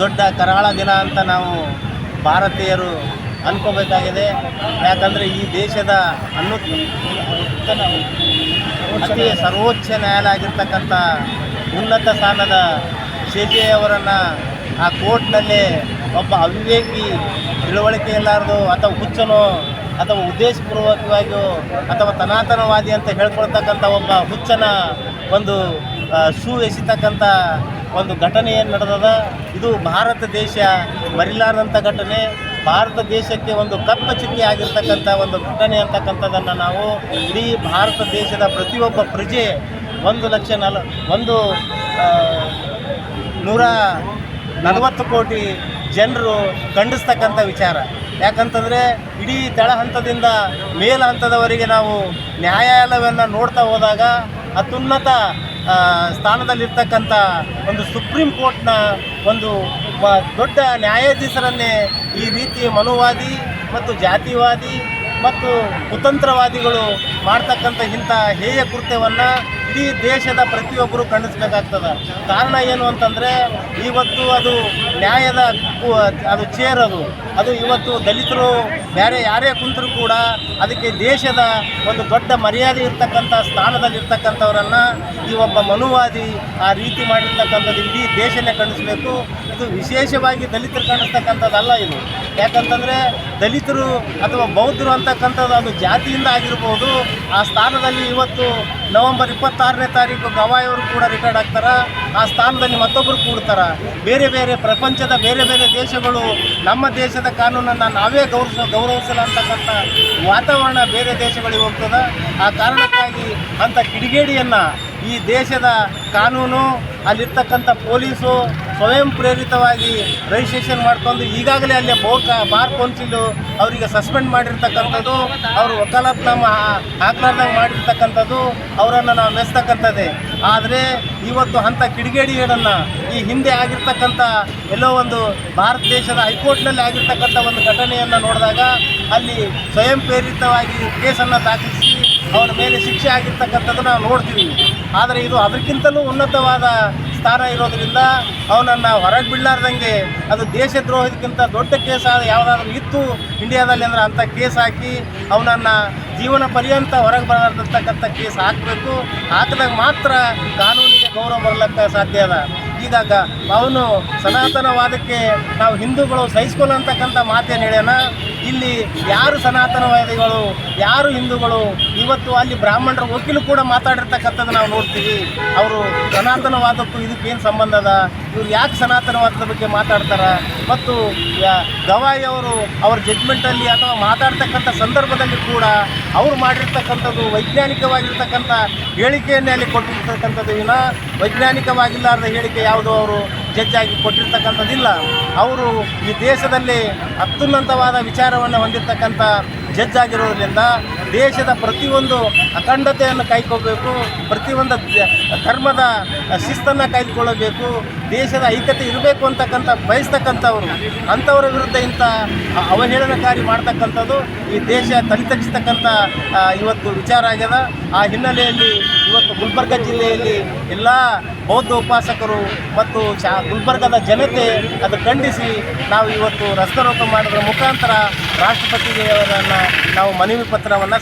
ದೊಡ್ಡ ಕರಾಳ ದಿನ ಅಂತ ನಾವು ಭಾರತೀಯರು ಅನ್ಕೋಬೇಕಾಗಿದೆ. ಯಾಕಂದರೆ ಈ ದೇಶದ ಅನ್ನು ಅತಿ ಸರ್ವೋಚ್ಚ ನ್ಯಾಯಾಲಯ ಆಗಿರ್ತಕ್ಕಂಥ ಉನ್ನತ ಸ್ಥಾನದ ಅವರನ್ನು ಆ ಕೋರ್ಟ್ನಲ್ಲಿ ಒಬ್ಬ ಅವಿವೇಕಿ ತಿಳುವಳಿಕೆ ಇಲ್ಲಾರ್ದು ಅಥವಾ ಹುಚ್ಚನೋ ಅಥವಾ ಉದ್ದೇಶಪೂರ್ವಕವಾಗಿಯೋ ಅಥವಾ ತನಾತನವಾದಿ ಅಂತ ಹೇಳ್ಕೊಳ್ತಕ್ಕಂಥ ಒಬ್ಬ ಹುಚ್ಚನ ಒಂದು ಶೂ ಎಸಿತಕ್ಕಂಥ ಒಂದು ಘಟನೆ ಏನು ನಡೆದದ? ಇದು ಭಾರತ ದೇಶ ಮರಿಲಾರದಂಥ ಘಟನೆ, ಭಾರತ ದೇಶಕ್ಕೆ ಒಂದು ಕಪ್ಪ ಚುಕ್ಕಿ ಆಗಿರ್ತಕ್ಕಂಥ ಒಂದು ಘಟನೆ ಅಂತಕ್ಕಂಥದ್ದನ್ನು ನಾವು ಇಡೀ ಭಾರತ ದೇಶದ ಪ್ರತಿಯೊಬ್ಬ ಪ್ರಜೆ ಒಂದು ಲಕ್ಷ ನಲ, ಒಂದು ನೂರ ನಲವತ್ತು ಕೋಟಿ ಜನರು ಖಂಡಿಸ್ತಕ್ಕಂಥ ವಿಚಾರ. ಯಾಕಂತಂದರೆ ಇಡೀ ತಳ ಹಂತದಿಂದ ಮೇಲ ಹಂತದವರೆಗೆ ನಾವು ನ್ಯಾಯಾಲಯವನ್ನು ನೋಡ್ತಾ ಹೋದಾಗ ಅತ್ಯುನ್ನತ ಸ್ಥಾನದಲ್ಲಿರ್ತಕ್ಕಂಥ ಒಂದು ಸುಪ್ರೀಂ ಕೋರ್ಟ್ನ ಒಂದು ದೊಡ್ಡ ನ್ಯಾಯಾಧೀಶರನ್ನೇ ಈ ರೀತಿ ಮನುವಾದಿ ಮತ್ತು ಜಾತಿವಾದಿ ಮತ್ತು ಕುತಂತ್ರವಾದಿಗಳು ಮಾಡ್ತಕ್ಕಂಥ ಇಂಥ ಹೇಯ ಕೃತ್ಯವನ್ನು ಇಡೀ ದೇಶದ ಪ್ರತಿಯೊಬ್ಬರು ಖಂಡಿಸ್ಬೇಕಾಗ್ತದೆ. ಕಾರಣ ಏನು ಅಂತಂದರೆ, ಇವತ್ತು ಅದು ನ್ಯಾಯದ ಅದು ಚೇರ್ ಅದು. ಅದು ಇವತ್ತು ದಲಿತರು ಬೇರೆ ಯಾರೇ ಕುಂತರೂ ಕೂಡ ಅದಕ್ಕೆ ದೇಶದ ಒಂದು ದೊಡ್ಡ ಮರ್ಯಾದೆ ಇರ್ತಕ್ಕಂಥ ಸ್ಥಾನದಲ್ಲಿರ್ತಕ್ಕಂಥವರನ್ನು ಈ ಒಬ್ಬ ಮನುವಾದಿ ಆ ರೀತಿ ಮಾಡಿರ್ತಕ್ಕಂಥದ್ದು ಇಡೀ ದೇಶನೇ ಖಂಡಿಸಬೇಕು. ಇದು ವಿಶೇಷವಾಗಿ ದಲಿತರು ಕಾಣಿಸ್ತಕ್ಕಂಥದ್ದಲ್ಲ ಇದು. ಯಾಕಂತಂದರೆ ದಲಿತರು ಅಥವಾ ಬೌದ್ಧರು ಅಂತಕ್ಕಂಥದ್ದು ಅದು ಜಾತಿಯಿಂದ ಆಗಿರ್ಬೋದು. ಆ ಸ್ಥಾನದಲ್ಲಿ ಇವತ್ತು ನವೆಂಬರ್ ಇಪ್ಪತ್ತಾರನೇ ತಾರೀಕು ಗವಾಯಿಯವರು ಕೂಡ ರಿಟೈರ್ಡ್ ಆಗ್ತಾರೆ. ಆ ಸ್ಥಾನದಲ್ಲಿ ಮತ್ತೊಬ್ಬರು ಕೂಡ್ತಾರೆ. ಬೇರೆ ಬೇರೆ ಪ್ರಪಂಚದ ಬೇರೆ ಬೇರೆ ದೇಶಗಳು ನಮ್ಮ ದೇಶದ ಕಾನೂನನ್ನು ನಾವೇ ಗೌರವ ಗೌರವಿಸಲ್ಲ ಅಂತಕ್ಕಂಥ ವಾತಾವರಣ ಬೇರೆ ದೇಶಗಳಿಗೆ ಹೋಗ್ತದೆ. ಆ ಕಾರಣಕ್ಕಾಗಿ ಅಂಥ ಕಿಡಿಗೇಡಿಯನ್ನು ಈ ದೇಶದ ಕಾನೂನು, ಅಲ್ಲಿರ್ತಕ್ಕಂಥ ಪೊಲೀಸು ಸ್ವಯಂ ಪ್ರೇರಿತವಾಗಿ ರಿಜಿಸ್ಟ್ರೇಷನ್ ಮಾಡ್ಕೊಂಡು ಈಗಾಗಲೇ ಅಲ್ಲಿ ಬೋರ್ ಬಾರ್ ಕೌನ್ಸಿಲು ಅವರಿಗೆ ಸಸ್ಪೆಂಡ್ ಮಾಡಿರ್ತಕ್ಕಂಥದ್ದು, ಅವರು ವಕಾಲತ್ನಾಮ ಹಾಕ್ಲಾರ್ದಂಗೆ ಮಾಡಿರ್ತಕ್ಕಂಥದ್ದು ಅವರನ್ನು ನಾವು ಮೆಸ್ತಕ್ಕಂಥದ್ದೇ ಆದರೆ ಇವತ್ತು ಅಂಥ ಕಿಡಿಗೇಡಿಗಳನ್ನು ಈ ಹಿಂದೆ ಆಗಿರ್ತಕ್ಕಂಥ ಎಲ್ಲೋ ಒಂದು ಭಾರತ ದೇಶದ ಹೈಕೋರ್ಟ್ನಲ್ಲಿ ಆಗಿರ್ತಕ್ಕಂಥ ಒಂದು ಘಟನೆಯನ್ನು ನೋಡಿದಾಗ ಅಲ್ಲಿ ಸ್ವಯಂ ಪ್ರೇರಿತವಾಗಿ ಕೇಸನ್ನು ದಾಖಲಿಸಿ ಅವರ ಮೇಲೆ ಶಿಕ್ಷೆ ಆಗಿರ್ತಕ್ಕಂಥದ್ದು ನಾವು ನೋಡ್ತೀವಿ. ಆದರೆ ಇದು ಅದಕ್ಕಿಂತಲೂ ಉನ್ನತವಾದ ಸ್ಥಾನ ಇರೋದರಿಂದ ಅವನನ್ನು ಹೊರಗೆ ಬಿಡಲಾರ್ದಂಗೆ ಅದು ದೇಶದ್ರೋಹಕ್ಕಿಂತ ದೊಡ್ಡ ಕೇಸ್ ಆದ ಯಾವುದಾದ್ರೂ ಇತ್ತು ಇಂಡಿಯಾದಲ್ಲಿ ಅಂದ್ರೆ ಅಂಥ ಕೇಸ್ ಹಾಕಿ ಅವನನ್ನು ಜೀವನ ಪರ್ಯಂತ ಹೊರಗೆ ಬರಲಾರ್ದಿರ್ತಕ್ಕಂಥ ಕೇಸ್ ಹಾಕಬೇಕು. ಹಾಕಿದಾಗ ಮಾತ್ರ ಕಾನೂನಿಗೆ ಗೌರವ ಬರಲಿಕ್ಕೆ ಸಾಧ್ಯ ಅದ. ಈಗಾಗ ಅವನು ಸನಾತನವಾದಕ್ಕೆ ನಾವು ಹಿಂದೂಗಳು ಸಹಿಸ್ಕೊಳ್ಳೋ ಅಂತಕ್ಕಂಥ ಮಾತೇನು ಹೇಳ್ಯಾನ? ಇಲ್ಲಿ ಯಾರು ಸನಾತನವಾದಿಗಳು, ಯಾರು ಹಿಂದೂಗಳು, ಇವತ್ತು ಅಲ್ಲಿ ಬ್ರಾಹ್ಮಣರ ವಕೀಲು ಕೂಡ ಮಾತಾಡಿರ್ತಕ್ಕಂಥದ್ದು ನಾವು ನೋಡ್ತೀವಿ. ಅವರು ಸನಾತನವಾದಕ್ಕೂ ಇದಕ್ಕೇನು ಸಂಬಂಧ ಅದ? ಇವ್ರು ಯಾಕೆ ಸನಾತನವಾದದ ಬಗ್ಗೆ ಮಾತಾಡ್ತಾರೆ? ಮತ್ತು ಗವಾಯಿ ಅವರು ಅವ್ರ ಜಡ್ಜ್ಮೆಂಟಲ್ಲಿ ಅಥವಾ ಮಾತಾಡ್ತಕ್ಕಂಥ ಸಂದರ್ಭದಲ್ಲಿ ಕೂಡ ಅವ್ರು ಮಾಡಿರ್ತಕ್ಕಂಥದ್ದು ವೈಜ್ಞಾನಿಕವಾಗಿರ್ತಕ್ಕಂಥ ಹೇಳಿಕೆಯನ್ನೇ ಅಲ್ಲಿ ಕೊಟ್ಟಿರ್ತಕ್ಕಂಥದ್ದು. ವಿನ ವೈಜ್ಞಾನಿಕವಾಗಿಲ್ಲಾರದ ಹೇಳಿಕೆ ಯಾವುದು ಅವರು? ಜಡ್ಜ್ ಆಗಿ ಕೊಟ್ಟಿರ್ತಕ್ಕಂಥದ್ದಿಲ್ಲ. ಅವರು ಈ ದೇಶದಲ್ಲಿ ಅತ್ಯುನ್ನತವಾದ ವಿಚಾರವನ್ನು ಹೊಂದಿರತಕ್ಕಂಥ ಜಡ್ಜ್ ಆಗಿರೋದ್ರಿಂದ ದೇಶದ ಪ್ರತಿಯೊಂದು ಅಖಂಡತೆಯನ್ನು ಕಾಯ್ಕೋಬೇಕು ಪ್ರತಿಯೊಂದು ಧರ್ಮದ ಶಿಸ್ತನ್ನು ಕಾಯ್ದುಕೊಳ್ಳಬೇಕು ದೇಶದ ಐಕ್ಯತೆ ಇರಬೇಕು ಅಂತಕ್ಕಂಥ ಬಯಸ್ತಕ್ಕಂಥವ್ರು ಅಂಥವರ ವಿರುದ್ಧ ಇಂಥ ಅವಹೇಳನಕಾರಿ ಮಾಡ್ತಕ್ಕಂಥದ್ದು ಈ ದೇಶ ತಲೆತಗ್ಸ್ತಕ್ಕಂಥ ಆ, ಇವತ್ತು ವಿಚಾರ ಆಗ್ಯದ. ಆ ಹಿನ್ನೆಲೆಯಲ್ಲಿ ಇವತ್ತು ಗುಲ್ಬರ್ಗ ಜಿಲ್ಲೆಯಲ್ಲಿ ಎಲ್ಲ ಬೌದ್ಧ ಉಪಾಸಕರು ಮತ್ತು ಗುಲ್ಬರ್ಗದ ಜನತೆ ಅದು ಖಂಡಿಸಿ ನಾವು ಇವತ್ತು ರಸ್ತೆ ರೋಕ ಮಾಡೋದ್ರ ಮುಖಾಂತರ ರಾಷ್ಟ್ರಪತಿಯವರನ್ನು ನಾವು ಮನವಿ ಪತ್ರವನ್ನು